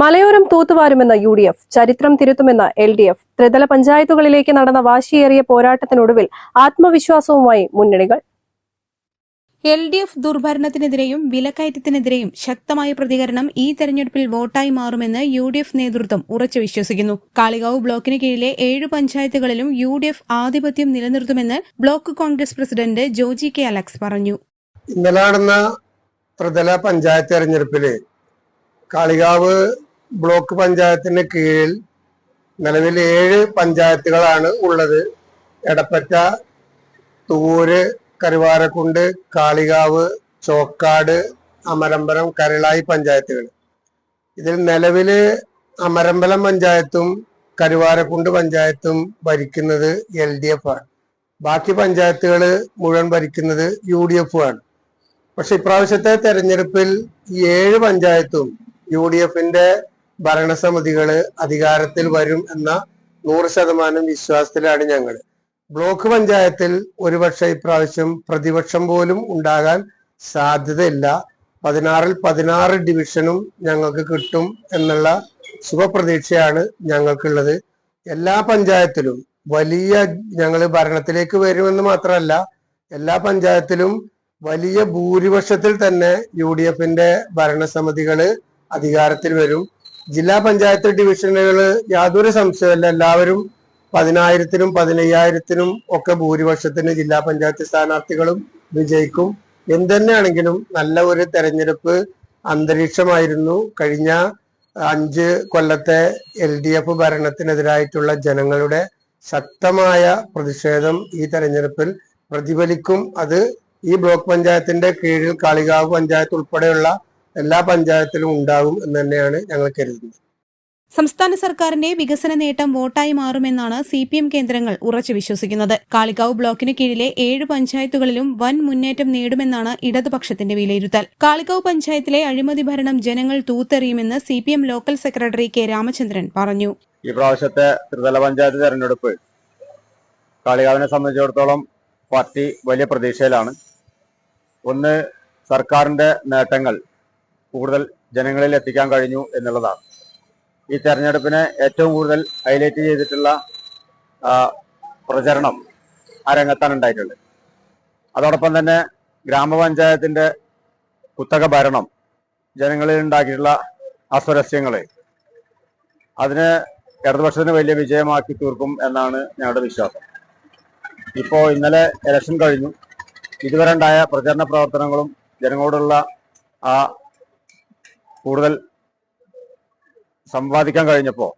മലയോരം തൂത്തുവാരുമെന്ന U D F ചരിത്രം തിരുത്തുമെന്ന എൽ ഡി എഫ് ത്രിതല പഞ്ചായത്തുകളിലേക്ക് നടന്ന വാശിയേറിയ പോരാട്ടത്തിനൊടുവിൽ ആത്മവിശ്വാസവുമായി മുന്നണികൾ. എൽ ഡി എഫ് ദുർഭരണത്തിനെതിരെയും വിലക്കയറ്റത്തിനെതിരെയും ശക്തമായ പ്രതികരണം ഈ തെരഞ്ഞെടുപ്പിൽ വോട്ടായി മാറുമെന്ന് യു ഡി എഫ് നേതൃത്വം ഉറച്ചു വിശ്വസിക്കുന്നു. കാളികാവ് ബ്ലോക്കിന് കീഴിലെ ഏഴ് പഞ്ചായത്തുകളിലും യു ഡി എഫ് ആധിപത്യം നിലനിർത്തുമെന്ന് block Congress president Joji K Alex പറഞ്ഞു. ഇന്നലെ നടന്ന ത്രിതല പഞ്ചായത്ത് തെരഞ്ഞെടുപ്പിൽ കാളികാവ് ബ്ലോക്ക് പഞ്ചായത്തിന് കീഴിൽ നിലവിൽ ഏഴ് പഞ്ചായത്തുകളാണ് ഉള്ളത്. എടപ്പറ്റ തൂര് കരുവാരക്കുണ്ട് കാളികാവ് ചോക്കാട് അമരമ്പലം കരളായി പഞ്ചായത്തുകൾ. ഇതിൽ നിലവിൽ അമരമ്പലം പഞ്ചായത്തും കരുവാരക്കുണ്ട് പഞ്ചായത്തും ഭരിക്കുന്നത് എൽ ഡി എഫ് ആണ്. ബാക്കി പഞ്ചായത്തുകൾ മുഴുവൻ ഭരിക്കുന്നത് യു ഡി എഫ് ആണ്. പക്ഷെ ഇപ്രാവശ്യത്തെ തെരഞ്ഞെടുപ്പിൽ ഈ ഏഴ് പഞ്ചായത്തും യു ഡി എഫിന്റെ ഭരണസമിതികൾ അധികാരത്തിൽ വരും എന്ന നൂറ് ശതമാനം വിശ്വാസത്തിലാണ് ഞങ്ങൾ ബ്ലോക്ക് പഞ്ചായത്തിൽ ഒരുപക്ഷെ ഇപ്രാവശ്യം പ്രതിപക്ഷം പോലും ഉണ്ടാകാൻ സാധ്യതയില്ല. പതിനാറിൽ പതിനാറ് ഡിവിഷനും ഞങ്ങൾക്ക് കിട്ടും എന്നുള്ള ശുഭപ്രതീക്ഷയാണ് ഞങ്ങൾക്കുള്ളത്. എല്ലാ പഞ്ചായത്തിലും വലിയ ഞങ്ങൾ ഭരണത്തിലേക്ക് വരുമെന്ന് മാത്രമല്ല എല്ലാ പഞ്ചായത്തിലും വലിയ ഭൂരിപക്ഷത്തിൽ തന്നെ യു ഡി എഫിന്റെ ഭരണസമിതികൾ അധികാരത്തിൽ വരും. ജില്ലാ പഞ്ചായത്ത് ഡിവിഷനുകൾ യാതൊരു സംശയമല്ല എല്ലാവരും പതിനായിരത്തിനും പതിനയ്യായിരത്തിനും ഒക്കെ ഭൂരിപക്ഷത്തിന് ജില്ലാ പഞ്ചായത്ത് സ്ഥാനാർത്ഥികളും വിജയിക്കും. എന്തുതന്നെയാണെങ്കിലും നല്ല ഒരു തെരഞ്ഞെടുപ്പ് അന്തരീക്ഷമായിരുന്നു. കഴിഞ്ഞ അഞ്ച് കൊല്ലത്തെ എൽ ഡി എഫ് ഭരണത്തിനെതിരായിട്ടുള്ള ജനങ്ങളുടെ ശക്തമായ പ്രതിഷേധം ഈ തെരഞ്ഞെടുപ്പിൽ പ്രതിഫലിക്കും. അത് ഈ ബ്ലോക്ക് പഞ്ചായത്തിന്റെ കീഴിൽ കാളികാവ് പഞ്ചായത്ത് ഉൾപ്പെടെയുള്ള എല്ലാ പഞ്ചായത്തിലും ഉണ്ടാകും എന്ന് തന്നെയാണ് ഞങ്ങൾ കരുതുന്നത്. സംസ്ഥാന സർക്കാരിന്റെ വികസന നേട്ടം വോട്ടായി മാറുമെന്നാണ് സി പി എം കേന്ദ്രങ്ങൾ ഉറച്ചു വിശ്വസിക്കുന്നത്. കാളികാവ് ബ്ലോക്കിന് കീഴിലെ ഏഴ് പഞ്ചായത്തുകളിലും വൻ മുന്നേറ്റം നേടുമെന്നാണ് ഇടതുപക്ഷത്തിന്റെ വിലയിരുത്തൽ. കാളികാവ് പഞ്ചായത്തിലെ അഴിമതി ഭരണം ജനങ്ങൾ തൂത്തെറിയുമെന്ന് C P M local secretary K Ramachandran പറഞ്ഞു. ഈ പ്രാവശ്യത്തെ ത്രിതല പഞ്ചായത്ത് തെരഞ്ഞെടുപ്പ് കാളികാവിനെ സംബന്ധിച്ചിടത്തോളം പാർട്ടി വലിയ പ്രതീക്ഷയിലാണ്. ഒന്ന് സർക്കാരിന്റെ നേട്ടങ്ങൾ. കൂടുതൽ ജനങ്ങളിൽ എത്തിക്കാൻ കഴിഞ്ഞു എന്നുള്ളതാണ്. ഈ തെരഞ്ഞെടുപ്പിനെ ഏറ്റവും കൂടുതൽ ഹൈലൈറ്റ് ചെയ്തിട്ടുള്ള പ്രചരണം ആ രംഗത്താണ് ഉണ്ടായിട്ടുള്ളത്. അതോടൊപ്പം തന്നെ ഗ്രാമപഞ്ചായത്തിന്റെ കുത്തക ഭരണം ജനങ്ങളിൽ ഉണ്ടാക്കിയിട്ടുള്ള അസ്വരസ്യങ്ങൾ അതിന് ഇടതുപക്ഷത്തിന് വലിയ വിജയമാക്കി തീർക്കും എന്നാണ് ഞങ്ങളുടെ വിശ്വാസം. ഇപ്പോൾ ഇന്നലെ ഇലക്ഷൻ കഴിഞ്ഞു. ഇതുവരെ ഉണ്ടായ പ്രചരണ പ്രവർത്തനങ്ങളും ജനങ്ങളോടുള്ള ആ കൂടുതൽ സമ്പാദിക്കാൻ കഴിഞ്ഞപ്പോൾ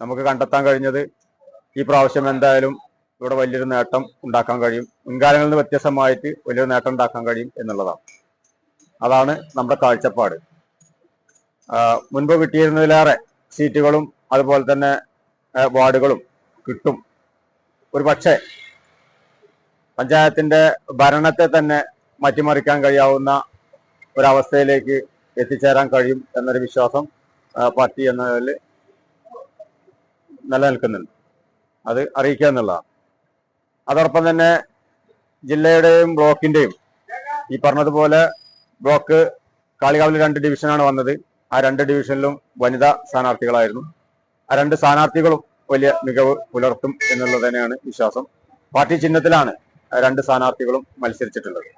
നമുക്ക് കണ്ടെത്താൻ കഴിഞ്ഞത് ഈ പ്രാവശ്യം എന്തായാലും ഇവിടെ വലിയൊരു നേട്ടം ഉണ്ടാക്കാൻ കഴിയും. മുൻകാലങ്ങളിൽ നിന്ന് വ്യത്യസ്തമായിട്ട് വലിയൊരു നേട്ടം ഉണ്ടാക്കാൻ കഴിയും എന്നുള്ളതാണ്. അതാണ് നമ്മുടെ കാഴ്ചപ്പാട്. മുൻപ് കിട്ടിയിരുന്നതിലേറെ സീറ്റുകളും അതുപോലെ തന്നെ വാർഡുകളും കിട്ടും. ഒരു പക്ഷേ പഞ്ചായത്തിന്റെ ഭരണത്തെ തന്നെ മാറ്റിമറിക്കാൻ കഴിയാവുന്ന ഒരവസ്ഥയിലേക്ക് എത്തിച്ചേരാൻ കഴിയും എന്നൊരു വിശ്വാസം പാർട്ടി പാർട്ടി എന്നതിൽ നിലനിൽക്കുന്നുണ്ട്. അത് അറിയിക്കുക എന്നുള്ളതാണ്. അതോടൊപ്പം തന്നെ ജില്ലയുടെയും ബ്ലോക്കിന്റെയും ഈ പറഞ്ഞതുപോലെ ബ്ലോക്ക് കാളികാവിൽ രണ്ട് ഡിവിഷനാണ് വന്നത്. ആ രണ്ട് ഡിവിഷനിലും വനിതാ സ്ഥാനാർത്ഥികളായിരുന്നു. ആ രണ്ട് സ്ഥാനാർത്ഥികളും വലിയ മികവ് പുലർത്തും എന്നുള്ളത് തന്നെയാണ് വിശ്വാസം. പാർട്ടി ചിഹ്നത്തിലാണ് രണ്ട് സ്ഥാനാർത്ഥികളും മത്സരിച്ചിട്ടുള്ളത്.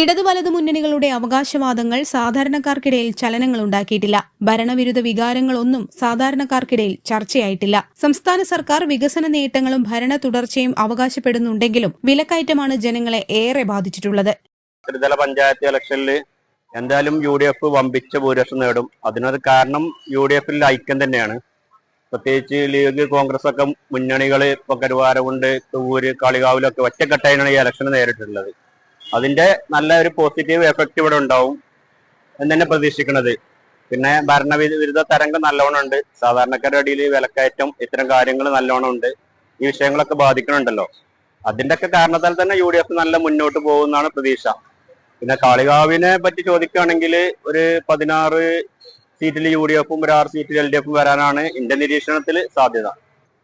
ഇടതു വലതു മുന്നണികളുടെ അവകാശവാദങ്ങൾ സാധാരണക്കാർക്കിടയിൽ ചലനങ്ങൾ ഉണ്ടാക്കിയിട്ടില്ല. ഭരണവിരുദ്ധ വികാരങ്ങളൊന്നും സാധാരണക്കാർക്കിടയിൽ ചർച്ചയായിട്ടില്ല. സംസ്ഥാന സർക്കാർ വികസന നേട്ടങ്ങളും ഭരണ തുടർച്ചയും അവകാശപ്പെടുന്നുണ്ടെങ്കിലും വിലക്കയറ്റമാണ് ജനങ്ങളെ ഏറെ ബാധിച്ചിട്ടുള്ളത്. ത്രിതല പഞ്ചായത്ത് ഇലക്ഷനിൽ എന്തായാലും യു ഡി എഫ് വമ്പിച്ച ഭൂരിപക്ഷം നേടും. അതിനൊരു കാരണം യു ഡി എഫിൽ ഐക്യം തന്നെയാണ്. പ്രത്യേകിച്ച് ലീഗ് കോൺഗ്രസ് ഒക്കെ മുന്നണികൾ ഇപ്പൊ കരുവാരമുണ്ട് തൂര് കളികാവിലൊക്കെ ഒറ്റക്കെട്ടായാണ് ഈ ഇലക്ഷൻ നേരിട്ടുള്ളത് അതിന്റെ നല്ല ഒരു പോസിറ്റീവ് എഫക്റ്റ് ഇവിടെ ഉണ്ടാവും എന്ന് തന്നെ പ്രതീക്ഷിക്കുന്നത് പിന്നെ ഭരണവിരുദ്ധ തരംഗം നല്ലോണം ഉണ്ട്. സാധാരണക്കാരുടെ ഇടയിൽ വിലക്കയറ്റം ഇത്തരം കാര്യങ്ങൾ നല്ലോണം ഉണ്ട്. ഈ വിഷയങ്ങളൊക്കെ ബാധിക്കുന്നുണ്ടല്ലോ അതിന്റെ ഒക്കെ കാരണത്താൽ തന്നെ യു ഡി എഫ് നല്ല മുന്നോട്ട് പോകുന്നതാണ് പ്രതീക്ഷ. പിന്നെ കാളികാവിനെ പറ്റി ചോദിക്കുകയാണെങ്കിൽ ഒരു പതിനാറ് സീറ്റിൽ യു ഡി എഫും ഒരു ആറ് സീറ്റിൽ എൽ ഡി എഫും വരാനാണ് എന്റെ നിരീക്ഷണത്തിൽ സാധ്യത.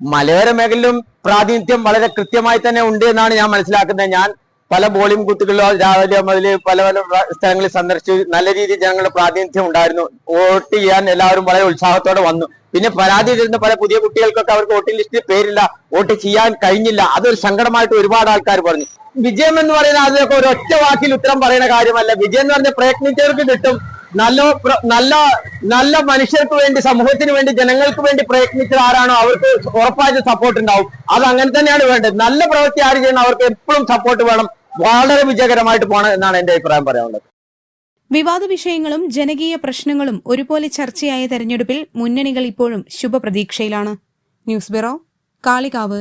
മലയോര മേഖലയിലും പ്രാതിനിധ്യം വളരെ കൃത്യമായി തന്നെ ഉണ്ട് എന്നാണ് ഞാൻ മനസ്സിലാക്കുന്നത്. ഞാൻ പല ബോളിംഗ് ബൂത്തുകളിലോ രാവിലെ മുതൽ പല പല സ്ഥലങ്ങളിൽ സന്ദർശിച്ചു. നല്ല രീതിയിൽ ജനങ്ങളുടെ പ്രാതിനിധ്യം ഉണ്ടായിരുന്നു. വോട്ട് ചെയ്യാൻ എല്ലാവരും വളരെ ഉത്സാഹത്തോടെ വന്നു. പിന്നെ പരാതി തരുന്ന പല പുതിയ കുട്ടികൾക്കൊക്കെ അവർക്ക് വോട്ടിംഗ് ലിസ്റ്റിൽ പേരില്ല. വോട്ട് ചെയ്യാൻ കഴിഞ്ഞില്ല. അതൊരു സങ്കടമായിട്ട് ഒരുപാട് ആൾക്കാർ പറഞ്ഞു. വിജയം എന്ന് പറയുന്ന അതിനൊക്കെ ഒരു ഒറ്റ വാക്കിൽ ഉത്തരം പറയുന്ന കാര്യമല്ല. വിജയം എന്ന് പറഞ്ഞ പ്രയത്നിച്ചവർക്ക് കിട്ടും. നല്ല നല്ല നല്ല മനുഷ്യർക്ക് വേണ്ടി സമൂഹത്തിന് വേണ്ടി ജനങ്ങൾക്ക് വേണ്ടി പ്രയത്നിച്ചത് ആരാണോ അവർക്ക് ഉറപ്പായിട്ട് സപ്പോർട്ട് ഉണ്ടാവും. അത് അങ്ങനെ തന്നെയാണ് വേണ്ടത്. നല്ല പ്രവൃത്തി ആര് ചെയ്യണം? അവർക്ക് എപ്പോഴും സപ്പോർട്ട് വേണം. വളരെ വിജയകരമായിട്ട് പോകണം എന്നാണ് എന്റെ അഭിപ്രായം പറയാനുള്ളത്. വിവാദ വിഷയങ്ങളും ജനകീയ പ്രശ്നങ്ങളും ഒരുപോലെ ചർച്ചയായ തെരഞ്ഞെടുപ്പിൽ മുന്നണികൾ ഇപ്പോഴും ശുഭപ്രതീക്ഷയിലാണ്. News bureau Kalikavu.